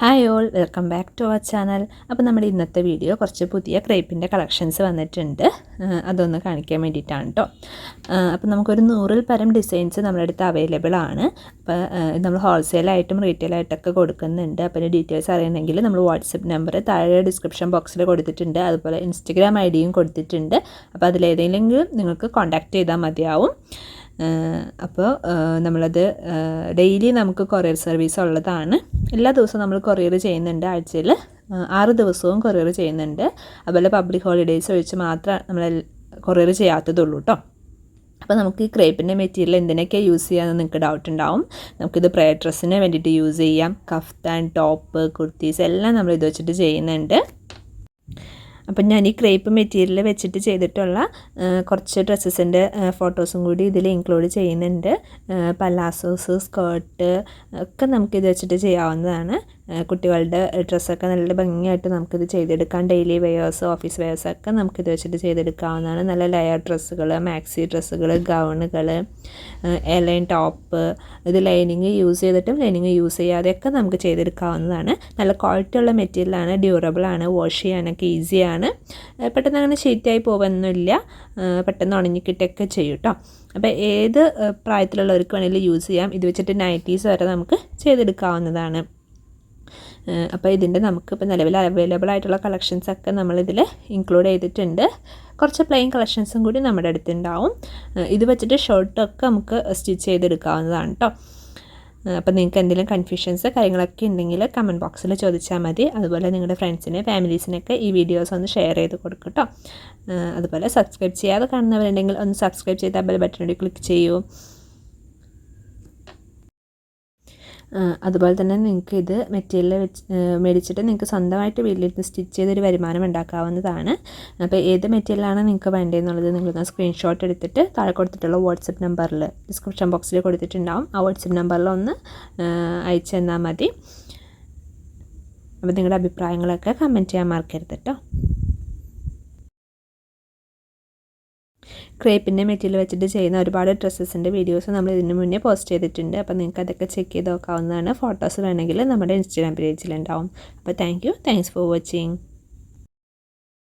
Hi all welcome back to our channel അപ്പോൾ നമ്മുടെ ഇന്നത്തെ വീഡിയോ കുറച്ച് പുതിയ ക്രേപ്പിന്റെ കളക്ഷൻസ് വന്നിട്ടുണ്ട്. അതൊന്ന് കാണിക്കാൻ വേണ്ടിയിട്ടാണ് കേട്ടോ അപ്പോൾ നമുക്കൊരു നൂറിൽ പരം ഡിസൈൻസ് നമ്മുടെ അടുത്ത് അവൈലബിൾ ആണ്. അപ്പോൾ നമ്മൾ ഹോൾസെയിലായിട്ടും റീറ്റെയിലായിട്ടൊക്കെ കൊടുക്കുന്നുണ്ട്. അപ്പോൾ അതിന്റെ ഡീറ്റെയിൽസ് അറിയണമെങ്കിൽ നമ്മൾ വാട്സപ്പ് നമ്പർ താഴെ ഡിസ്ക്രിപ്ഷൻ ബോക്സിൽ കൊടുത്തിട്ടുണ്ട്. അതുപോലെ ഇൻസ്റ്റഗ്രാം ഐ ഡിയും കൊടുത്തിട്ടുണ്ട്. അപ്പോൾ അതിലേതെങ്കിലും നിങ്ങൾക്ക് കോൺടാക്റ്റ് ചെയ്താൽ മതിയാവും. അപ്പോൾ നമ്മളത് ഡെയിലി നമുക്ക് കൊറിയർ സർവീസ് ഉള്ളതാണ്. എല്ലാ ദിവസവും നമ്മൾ കൊറിയർ ചെയ്യുന്നുണ്ട് ആഴ്ചയിൽ. ആറ് ദിവസവും കൊറിയർ ചെയ്യുന്നുണ്ട്. അതുപോലെ പബ്ലിക് ഹോളിഡേയ്സ് ഒഴിച്ച് മാത്രമേ നമ്മൾ കൊറിയർ ചെയ്യാത്തതുള്ളൂ കേട്ടോ അപ്പോൾ നമുക്ക് ഈ ക്രേപ്പിന്റെ മെറ്റീരിയൽ എന്തിനൊക്കെ യൂസ് ചെയ്യാമെന്ന് നിങ്ങൾക്ക് ഡൗട്ട് ഉണ്ടാവും. നമുക്കിത് പ്രയർ ഡ്രസ്സിന് വേണ്ടിയിട്ട് യൂസ് ചെയ്യാം. കഫ്താൻ ടോപ്പ് കുർത്തീസ് എല്ലാം നമ്മൾ ഇത് വെച്ചിട്ട് ചെയ്യുന്നുണ്ട്. അപ്പം ഞാൻ ഈ ക്രേപ്പ് മെറ്റീരിയൽ വെച്ചിട്ട് ചെയ്തിട്ടുള്ള കുറച്ച് ഡ്രസ്സസിന്റെ ഫോട്ടോസും കൂടി ഇതിൽ ഇൻക്ലൂഡ് ചെയ്യുന്നുണ്ട്. പലാസോസ് സ്കേർട്ട് ഒക്കെ നമുക്കിത് വെച്ചിട്ട് ചെയ്യാവുന്നതാണ്. കുട്ടികളുടെ ഡ്രസ്സൊക്കെ നല്ല ഭംഗിയായിട്ട് നമുക്കിത് ചെയ്തെടുക്കാം. ഡെയിലി വെയേഴ്സ് ഓഫീസ് വെയേഴ്സൊക്കെ നമുക്കിത് വെച്ചിട്ട് ചെയ്തെടുക്കാവുന്നതാണ്. നല്ല ലയർ ഡ്രസ്സുകൾ മാക്സി ഡ്രസ്സുകൾ ഗൗണുകൾ എലൈൻ ടോപ്പ് ഇത് ലൈനിങ് യൂസ് ചെയ്തിട്ടും ലൈനിങ് യൂസ് ചെയ്യാതെയൊക്കെ നമുക്ക് ചെയ്തെടുക്കാവുന്നതാണ്. നല്ല ക്വാളിറ്റി ഉള്ള മെറ്റീരിയലാണ് ഡ്യൂറബിളാണ് വാഷ് ചെയ്യാനൊക്കെ ഈസിയാണ് പെട്ടെന്ന് അങ്ങനെ ഷീറ്റായി പോകുന്നില്ല പെട്ടെന്ന് ഉണങ്ങി കിട്ടുകയൊക്കെ ചെയ്യും കേട്ടോ അപ്പോൾ ഏത് പ്രായത്തിലുള്ളവർക്ക് വേണമെങ്കിലും യൂസ് ചെയ്യാം. ഇത് വെച്ചിട്ട് നൈറ്റീസ് വരെ നമുക്ക് ചെയ്തെടുക്കാവുന്നതാണ്. അപ്പോൾ ഇതിന്റെ നമുക്ക് ഇപ്പോൾ നിലവിൽ അവൈലബിൾ ആയിട്ടുള്ള കളക്ഷൻസൊക്കെ നമ്മളിതിൽ ഇൻക്ലൂഡ് ചെയ്തിട്ടുണ്ട്. കുറച്ച് പ്ലെയിൻ കളക്ഷൻസും കൂടി നമ്മുടെ അടുത്തുണ്ടാവും. ഇത് വെച്ചിട്ട് ഷർട്ടൊക്കെ നമുക്ക് സ്റ്റിച്ച് ചെയ്തെടുക്കാവുന്നതാണ് കേട്ടോ അപ്പോൾ നിങ്ങൾക്ക് എന്തെങ്കിലും കൺഫ്യൂഷൻസ് കാര്യങ്ങളൊക്കെ ഉണ്ടെങ്കിൽ കമന്റ് ബോക്സിൽ ചോദിച്ചാൽ മതി. അതുപോലെ നിങ്ങളുടെ ഫ്രണ്ട്സിനെ ഫാമിലീസിനൊക്കെ ഈ വീഡിയോസ് ഒന്ന് ഷെയർ ചെയ്ത് കൊടുക്കും കേട്ടോ അതുപോലെ സബ്സ്ക്രൈബ് ചെയ്യാതെ കാണുന്നവരുണ്ടെങ്കിൽ ഒന്ന് സബ്സ്ക്രൈബ് ചെയ്താൽ ബെൽ ബട്ടൺ ക്ലിക്ക് ചെയ്യൂ ആ, അതുപോലെ തന്നെ നിങ്ങൾക്ക് ഇത് മെറ്റീരിയൽ വെച്ച് മേടിച്ചിട്ട് നിങ്ങൾക്ക് സ്വന്തമായിട്ട് വീട്ടിലിരുന്ന് സ്റ്റിച്ച് ചെയ്തൊരു വരുമാനം ഉണ്ടാക്കാവുന്നതാണ്. അപ്പോൾ ഏത് മെറ്റീരിയലാണ് നിങ്ങൾക്ക് വേണ്ടതെന്നുള്ളത് നിങ്ങളൊന്ന് സ്ക്രീൻഷോട്ട് എടുത്തിട്ട് താഴെ കൊടുത്തിട്ടുള്ള വാട്സപ്പ് നമ്പറിൽ ഡിസ്ക്രിപ്ഷൻ ബോക്സിൽ കൊടുത്തിട്ടുണ്ടാവും. ആ വാട്സപ്പ് നമ്പറിൽ ഒന്ന് അയച്ചു തന്നാൽ മതി. അപ്പോൾ നിങ്ങളുടെ അഭിപ്രായങ്ങളൊക്കെ കമന്റ് ചെയ്യാൻ മറക്കരുത് കേട്ടോ ക്രേപ്പിന്റെ മെറ്റീരിയൽ വെച്ചിട്ട് ചെയ്യുന്ന ഒരുപാട് ഡ്രസ്സസിന്റെ വീഡിയോസ് നമ്മൾ ഇതിന് മുന്നേ പോസ്റ്റ് ചെയ്തിട്ടുണ്ട്. അപ്പോൾ നിങ്ങൾക്ക് അതൊക്കെ ചെക്ക് ചെയ്ത് നോക്കാവുന്നതാണ്. ഫോട്ടോസ് വേണമെങ്കിൽ നമ്മുടെ ഇൻസ്റ്റാഗ്രാം പേജിലുണ്ടാവും. അപ്പോൾ thank you. Thanks for watching.